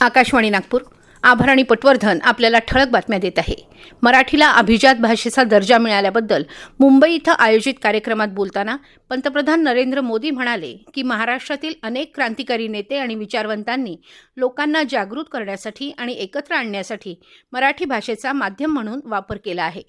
आकाशवाणी नागपूर. आभार पटवर्धन आपल्याला ठळक बातम्या देत आहे. मराठीला अभिजात भाषेचा दर्जा मिळाल्याबद्दल मुंबई इथं आयोजित कार्यक्रमात बोलताना पंतप्रधान नरेंद्र मोदी म्हणाले की महाराष्ट्रातील अनेक क्रांतिकारी नेते आणि विचारवंतांनी लोकांना जागृत करण्यासाठी आणि एकत्र आणण्यासाठी मराठी भाषेचा माध्यम म्हणून वापर केला आहे.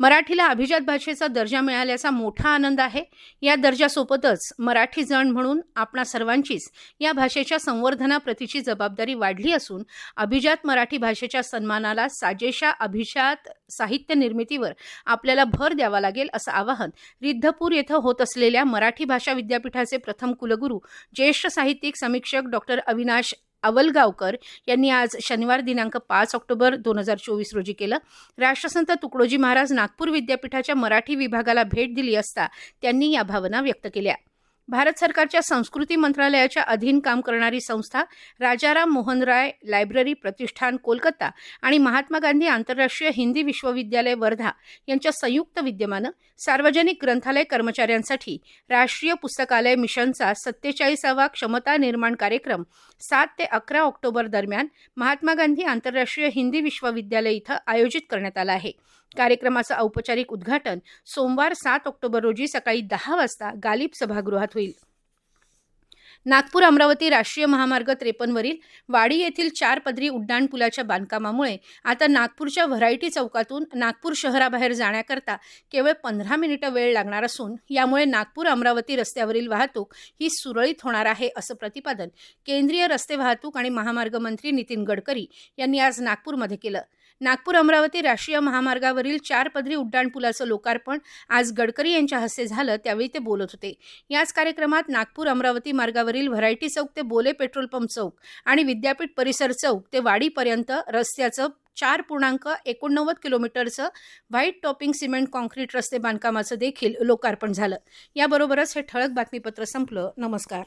मराठीला अभिजात भाषेचा दर्जा मिळाल्याचा मोठा आनंद आहे. या दर्जासोबतच मराठी जण म्हणून आपणा सर्वांचीच या भाषेच्या संवर्धनाप्रतीची जबाबदारी वाढली असून अभिजात मराठी भाषेच्या सन्मानाला साजेशा अभिजात साहित्य निर्मितीवर आपल्याला भर द्यावा लागेल असं आवाहन रिद्धपूर येथे होत असलेल्या मराठी भाषा विद्यापीठाचे प्रथम कुलगुरू ज्येष्ठ साहित्यिक समीक्षक डॉक्टर अविनाश अवलगावकर यांनी आज शनिवार दिनांक पाच ऑक्टोबर दोन हजार चोवीस रोजी केलं. राष्ट्रसंत तुकडोजी महाराज नागपूर विद्यापीठाच्या मराठी विभागाला भेट दिली असता त्यांनी या भावना व्यक्त केल्या. भारत सरकारच्या संस्कृती मंत्रालयाच्या अधीन काम करणारी संस्था राजाराम मोहन राय लायब्ररी प्रतिष्ठान कोलकाता आणि महात्मा गांधी आंतरराष्ट्रीय हिंदी विश्वविद्यालय वर्धा यांच्या संयुक्त विद्यमानं सार्वजनिक ग्रंथालय कर्मचाऱ्यांसाठी राष्ट्रीय पुस्तकालय मिशनचा सत्तेचाळीसावा क्षमता निर्माण कार्यक्रम सात ते अकरा ऑक्टोबर दरम्यान महात्मा गांधी आंतरराष्ट्रीय हिंदी विश्वविद्यालय इथं आयोजित करण्यात आला आहे. कार्यक्रमाचं औपचारिक उद्घाटन सोमवार सात ऑक्टोबर रोजी सकाळी दहा वाजता गालिब सभागृहात होईल. नागपूर अमरावती राष्ट्रीय महामार्ग त्रेपन्नवरील वाडी येथील चार पदरी उड्डाणपुलाच्या बांधकामामुळे आता नागपूरच्या व्हरायटी चौकातून नागपूर शहराबाहेर जाण्याकरता केवळ पंधरा मिनिटं वेळ लागणार असून यामुळे नागपूर अमरावती रस्त्यावरील वाहतूक ही सुरळीत होणार आहे असं प्रतिपादन केंद्रीय रस्ते वाहतूक आणि महामार्ग मंत्री नितीन गडकरी यांनी आज नागपूरमध्ये केलं. नागपूर अमरावती राष्ट्रीय महामार्गावरील चार पदरी उड्डाणपुलाचं लोकार्पण आज गडकरी यांच्या हस्ते झालं त्यावेळी ते बोलत होते. याच कार्यक्रमात नागपूर अमरावती मार्गावरील व्हरायटी चौक ते बोले पेट्रोल पंप चौक आणि विद्यापीठ परिसर चौक ते वाडीपर्यंत रस्त्याचं चार पूर्णांक एकोणनव्वद किलोमीटरचं व्हाईट टॉपिंग सिमेंट कॉन्क्रीट रस्ते बांधकामाचं देखील लोकार्पण झालं. याबरोबरच हे ठळक बातमीपत्र संपलं. नमस्कार.